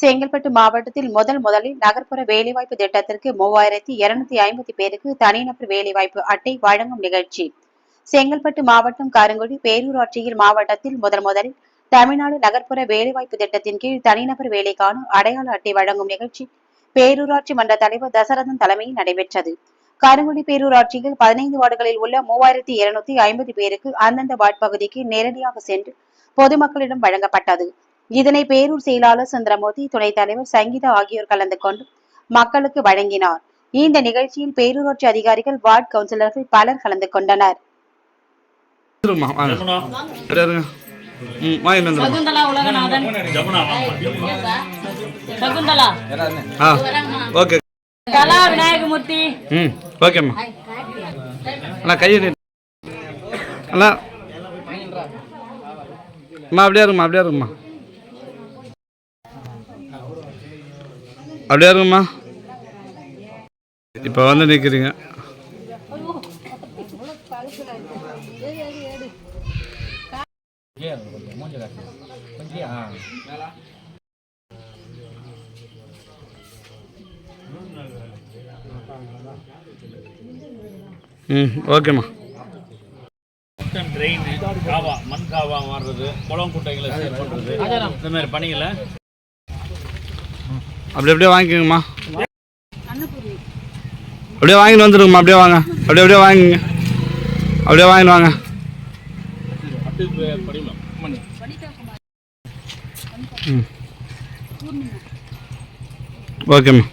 செங்கல்பட்டு மாவட்டத்தில் முதல் முதலில் நகர்ப்புற வேலைவாய்ப்பு திட்டத்திற்கு மூவாயிரத்தி இருநூத்தி ஐம்பது பேருக்கு தனிநபர் வேலைவாய்ப்பு அட்டை வழங்கும் நிகழ்ச்சி. செங்கல்பட்டு மாவட்டம் கருங்குடி பேரூராட்சியில் மாவட்டத்தில் முதல் முதலில் தமிழ்நாடு நகர்ப்புற வேலைவாய்ப்பு திட்டத்தின் கீழ் தனிநபர் வேலைக்கான அடையாள அட்டை வழங்கும் நிகழ்ச்சி பேரூராட்சி மன்ற தலைவர் தசரதன் தலைமையில் நடைபெற்றது. கருங்குடி பேரூராட்சியில் பதினைந்து வார்டுகளில் உள்ள மூவாயிரத்தி இருநூத்தி ஐம்பது பேருக்கு அந்தந்த வார்டு பகுதிக்கு நேரடியாக சென்று பொதுமக்களிடம் வழங்கப்பட்டது. இதனை பேரூர் செயலாளர் சந்திரமூர்த்தி துணைத் தலைவர் சங்கீதா ஆகியோர் கலந்து கொண்டு மக்களுக்கு வழங்கினார். இந்த நிகழ்ச்சியில் பேரூராட்சி அதிகாரிகள் வார்டு கவுன்சிலர்கள் பலர் கலந்து கொண்டனர். விநாயகமூர்த்தி. ம் ஓகேம்மா அண்ணா கையை நீட்டு அண்ணா. அம்மா அப்படியே இருங்கம்மா அப்படியே இருங்கம்மா. அப்படியே இருங்கம்மா இப்போ வந்து நிற்கிறீங்க ம் ஓகேம்மா. ட்ரெயின் காவா மண் காவா மாறுறது குளம் குட்டைகளை சேர் பண்ணுறது இந்த மாதிரி பணிகளை அப்படி அப்படியே வாங்கிக்கோங்கம்மா. அப்படியே வாங்கிட்டு வந்துடுங்கம்மா அப்படியே வாங்க. அப்படியே அப்படியே வாங்கிங்க அப்படியே வாங்கிட்டு வாங்க. ம். ஓகேம்மா